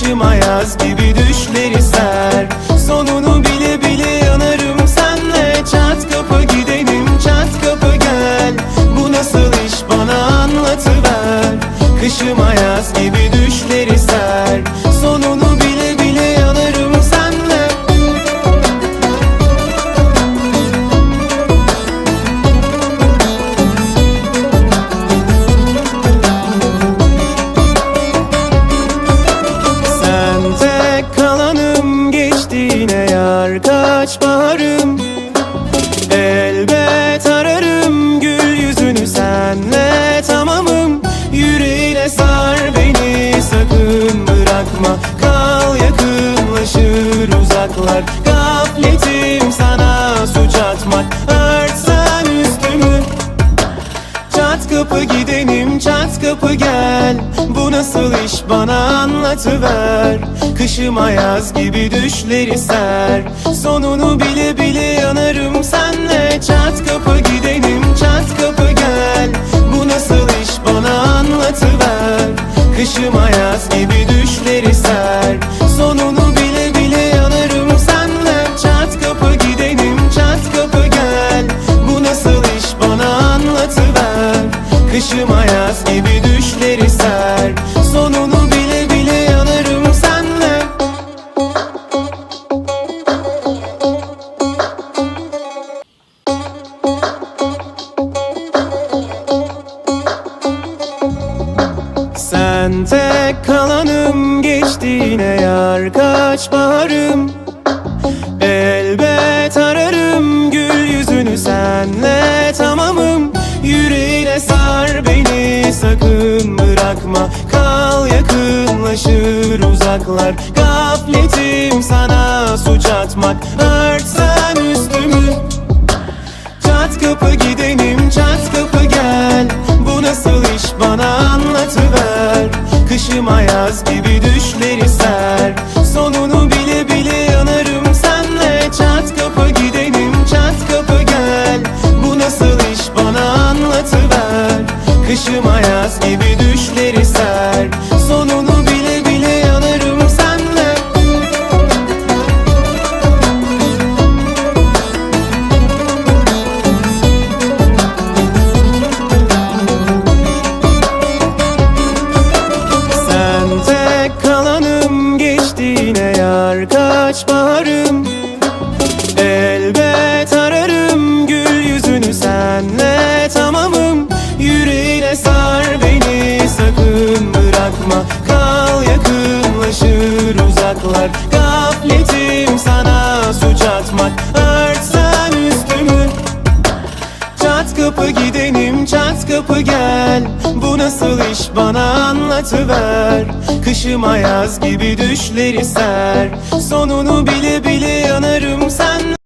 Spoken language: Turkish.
Kışıma yaz gibi düşleri ser. Sonunu bile bile yanarım senle. Çat kapı gidenim çat kapı gel. Bu nasıl iş bana anlatıver. Kışıma yaz gibi düşleri ser. Sonunu uzaklar Gafletim sana suç atmak. Örtsen üstümü. Çat kapı gidenim çat kapı gel. Bu nasıl iş bana anlatıver. Kışıma yaz gibi düşleri ser. Sonunu bile bile yanarım senle. Çat kapı gidenim çat kapı gel. Bu nasıl iş bana anlatıver. Kışıma yaz gibi düşleri ser Kışıma yaz gibi düşleri ser. Sonunu bile bile yanarım senle. Sen tek kalanım geçtiğine yar kaç baharım yakınlaşır uzaklar. Gafletim sana suç atmak. Örtsen üstümü. Çat kapı gidenim çat kapı gel. Bu nasıl iş? Bana anlatıver. Kışıma yaz gibi düşleri ser. Sonunu bile bile yanarım senle. Çat kapı gidenim çat kapı gel. Bu nasıl iş? Bana anlatıver. Kışıma kapı gidenim çat kapı gel. Bu nasıl iş bana anlatıver. Kışıma yaz gibi düşleri ser. Sonunu bile bile yanarım sen